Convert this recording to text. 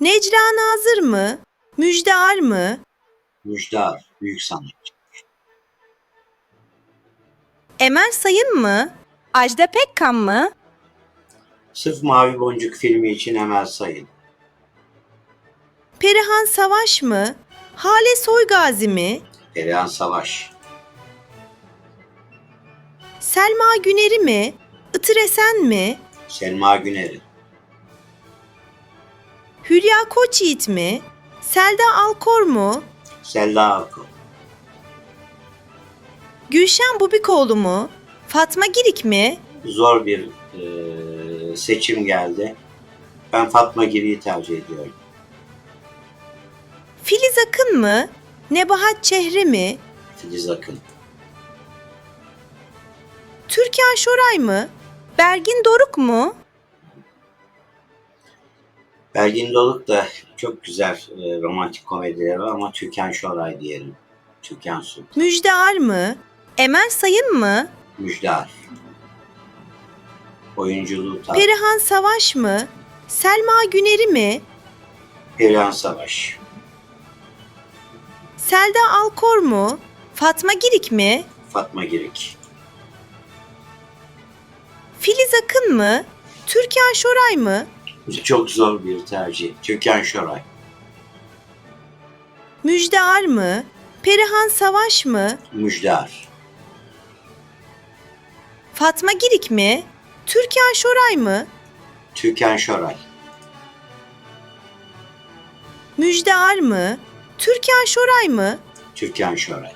Necla Nazır mı? Müjdear mı? Müjdar, büyük sanatçı. Emel Sayın mı? Ajda Pekkan mı? Sırf Mavi Boncuk filmi için Emel Sayın. Perihan Savaş mı? Hale Soygazi mi? Perihan Savaş. Selma Güner'i mi? Itır Esen mi? Selma Güner'i. Hülya Koçyiğit mi? Selda Alkor mu? Selda Akın. Gülşen Bubikoğlu mu? Fatma Girik mi? Zor bir eee, seçim geldi. Ben Fatma Giri'yi tercih ediyorum. Filiz Akın mı? Nebahat Çehre mi? Filiz Akın. Türkan Şoray mı? Bergin Doruk mu? Belgin Doluk da çok güzel eee, romantik komedileri var ama Türkan Şoray diyelim. Türkan Su. Müjdear mı? Emel Sayın mı? Müjdar. Oyunculuğu tar. Perihan Savaş mı? Selma Güner'i mi? Perihan Savaş. Selda Alkor mu? Fatma Girik mi? Fatma Girik. Filiz Akın mı? Türkan Şoray mı? Çok zor bir tercih. Türkan Şoray. Müjdear mı? Perihan Savaş mı? Müjdar. Fatma Girik mi? Türkan Şoray mı? Türkan Şoray. Müjdear mı? Türkan Şoray mı? Türkan Şoray.